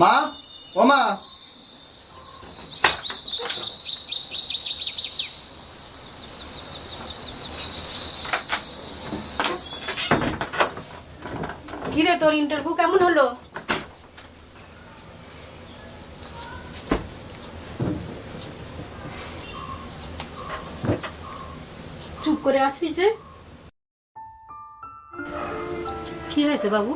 মা, ও মা। কিরে তোর ইন্টারভিউ কেমন হলো? চুপ করে আছিস যে? কি হয়েছে বাবু?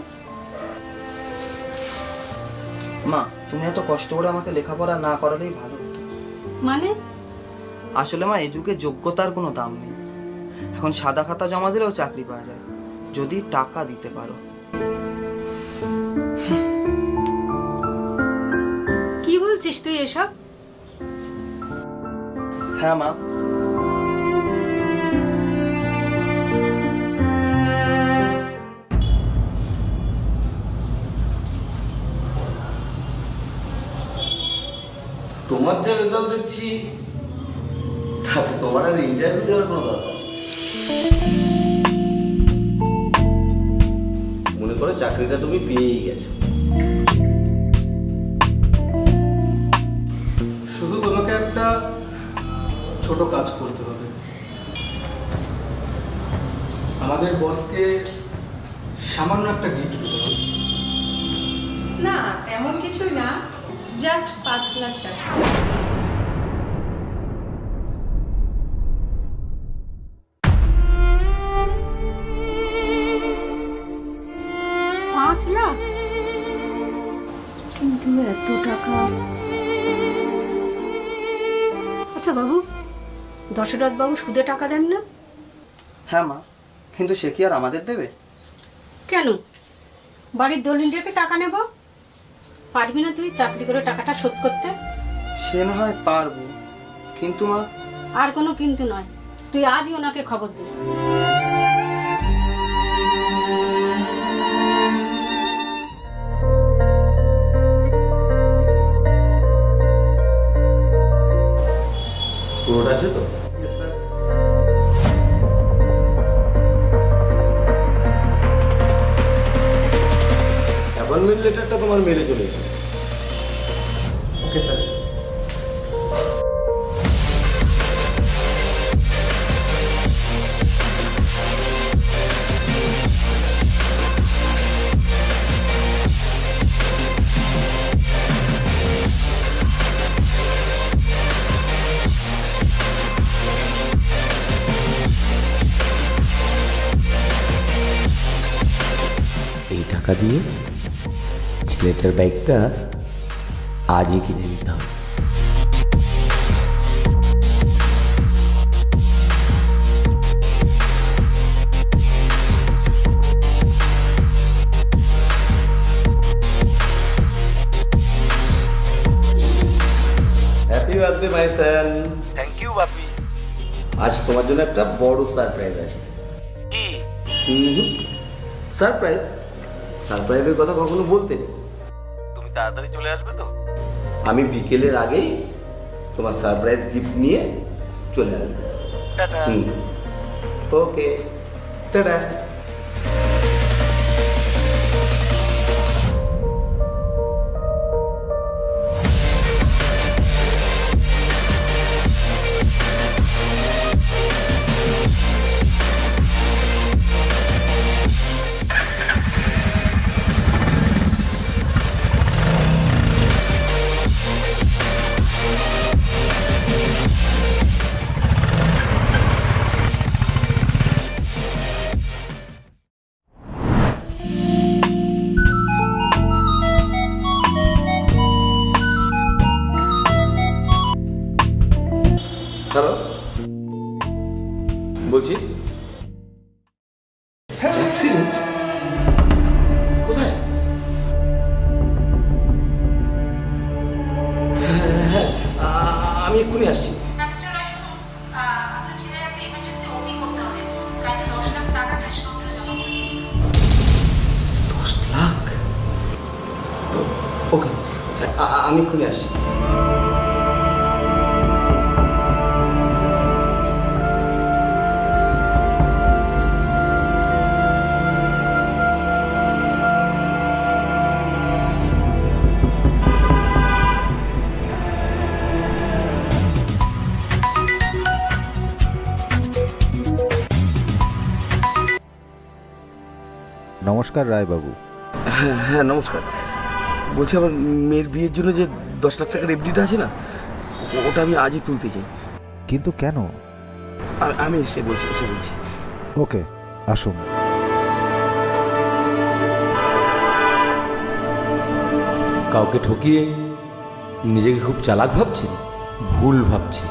মা তুমি এত কষ্ট করে আমাকে লেখাপড়া না করালেই ভালো হতো। মানে? আসলে মা এই যুগে যোগ্যতার কোনো দাম নেই। এখন সাদা খাতা জমা দিলেও চাকরি পাওয়া যায়। যদি টাকা দিতে পারো। কি বলছিস তুই এসব? হ্যাঁ মা তোমার যা রেজাল্ট দেখছি তাতে তোমার আর ইন্টারভিউ দেওয়ার কোনো দরকার মনে করো চাকরিটা তুমি পেয়েই গেছো। শুধু তোমাকে একটা ছোট কাজ করতে হবে। আমাদের বসকে সামান্য একটা গিফট দিতে হবে। না তেমন কিছুই না। জাস্ট পাঁচ লাখ টাকা। পাঁচ লাখ? কিন্তু এত টাকা। আচ্ছা বাবু দশরথ বাবু সুদে টাকা দেন না? হ্যাঁ মা কিন্তু সে কি আর আমাদের দেবে? কেন? বাড়ির দলিল রেখে টাকা নেব? পারবি না তুই চাকরি করে টাকাটা শোধ করতে? সে না হয় পারব কিন্তু মা আর কোনো কিন্তু নয়। তুই আজই ওনাকে খবর দে। পুরোটা আছে তো? অ্যাপয়েন্টমেন্ট লেটারটা তোমার মেলে চলে দিয়ে ছেলেটার বাইকটা আজই কিনে নিতে হবে। Happy birthday my son thank you Bapi আজ তোমার জন্য একটা বড় সারপ্রাইজ আছে। কি? সারপ্রাইজ সারপ্রাইজের কথা কখনো বলতে নেই তুমি তাড়াতাড়ি চলে আসবে তো? আমি বিকেলের আগেই তোমার সারপ্রাইজ গিফট নিয়ে চলে আসব। টাটা। ওকে। টাটা। দশ এক্ষুনি আসছি। ওকে। আমি খুলে আসছি। নমস্কার রায়বাবু। হ্যাঁ হ্যাঁ নমস্কার। বলছি আমার মেয়ের বিয়ের জন্য যে দশ লাখ টাকার এফডিটা আছে না ওটা আমি আজই তুলতে চাই। কিন্তু কেন? আমি এসে বলছি এসে বলছি। ওকে আসুন। কাউকে ঠকিয়ে নিজেকে খুব চালাক ভাবছেন? ভুল ভাবছেন?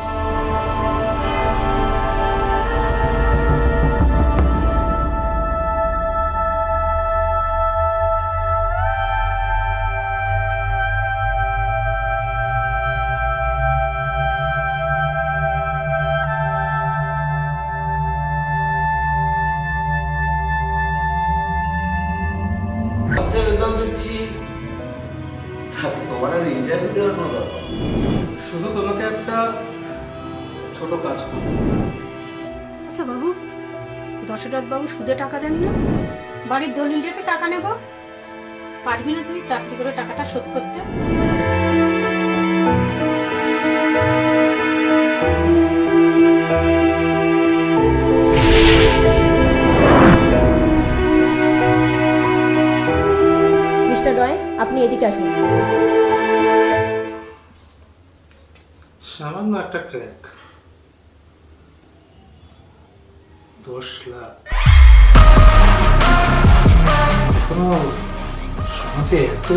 ছোট কাজ করতে। আচ্ছা বাবু দশরথ বাবু সুদে টাকা দেন না? বাড়ির দলিল রেখে টাকা নেব? পারবি না তুই চাকরি করে টাকাটা শোধ করতে? মিস্টার রয় আপনি এদিকে আসুন। সামান্য একটা ক্র্যাক। দশ লাখ এখনও সমাজে এত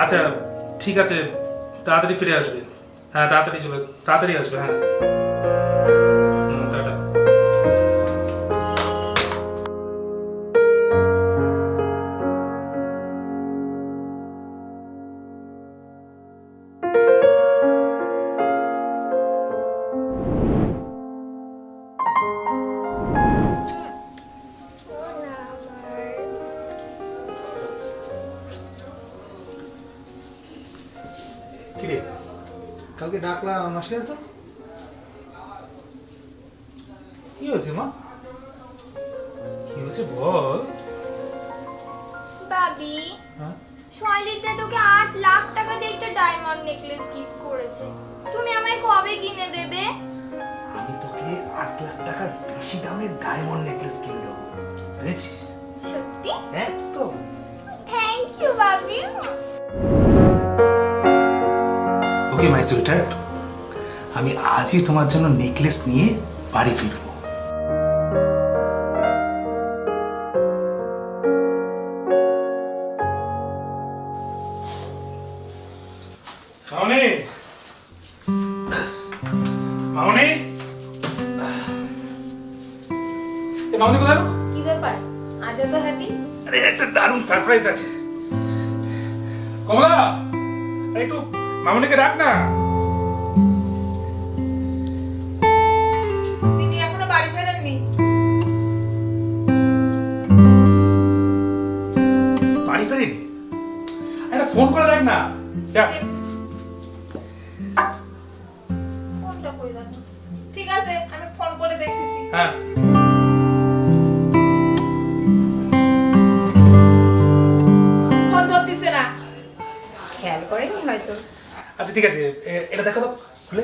আচ্ছা ঠিক আছে তাড়াতাড়ি ফিরে আসবে। হ্যাঁ তাড়াতাড়ি চলে তাড়াতাড়ি আসবে হ্যাঁ। ডাকলাম আসলে তো। কি হয়েছে মা? কি হয়েছে বল। বাবি হ্যাঁ? শৈলিটা তোকে আট লাখ টাকা দিয়ে একটা ডায়মন্ড নেকলেস গিফট করেছে। তুমি আমায় কবে কিনে দেবে? আমি তোকে আট লাখ টাকার বেশি দামের ডায়মন্ড নেকলেস কিনে দেবো। বুঝেছিস? সত্যি? একদম। Thank you Babi okay my sweeter আমি আজই তোমার জন্য নেকলেস নিয়ে বাড়ি ফিরবো। মামনি! মামনি! এ মামনি কোথায় গো? কি ব্যাপার? আজ এত হ্যাপি আরে একটা দারুণ সারপ্রাইজ আছে। কমলা! একটু মামনিকে ডাক না। দিদি এখনও বাড়ি ফেরেননি। বাড়ি ফেরেনি? একটা ফোন করে দেখ না। ঠিক আছে আমি ফোন করে দেখতেছি। হ্যাঁ। আচ্ছা ঠিক আছে এটা দেখা তো খুলে।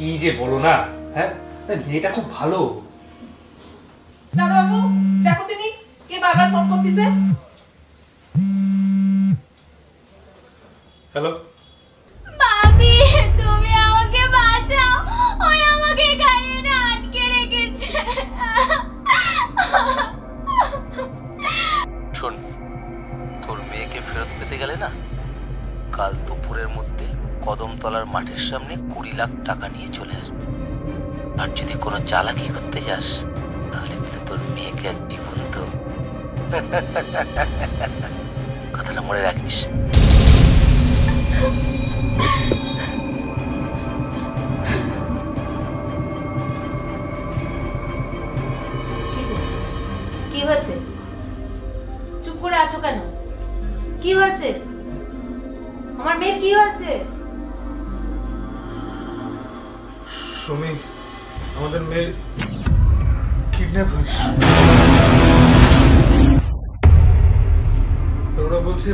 কি যে বলো না হ্যাঁ? মেয়েটা খুব ভালো। দাদাবাবু দেখো তুমি কে বারবার ফোন করতেছে? হ্যালো ভাবি তুমি আমাকে বাঁচাও। ওরা আমাকে গাড়ি না আটকে রেখেছে। শোন তোর মেয়েকে ফেরত পেতে গেলে না কাল দুপুরের মধ্যে কদমতলার মাঠের সামনে কুড়ি লাখ টাকা নিয়ে চলে আসবে। আর যদি কোনো চালাকি করতে যাস, তাহলে কিন্তু তোর মেয়েকে আর জীবন্ত কথাটা মনে রাখিস। হয়েছে? চুপ করে আছো কেন? কি হয়েছে? আমার মেয়ের কি হয়েছে? সুমি আমাদের মেয়ে কিডন্যাপ হয়েছে। ওরা বলছে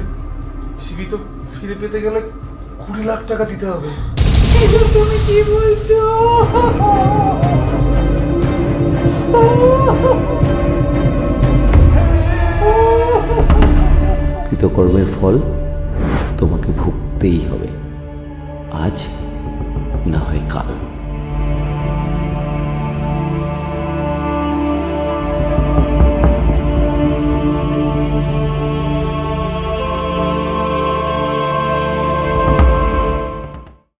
জীবিত ফিরে পেতে গেলে কুড়ি লাখ টাকা দিতে হবে। তুমি কি বলছো? কৃতকর্মের ফল তোমাকে ভুগতেই হবে। আজ না হয়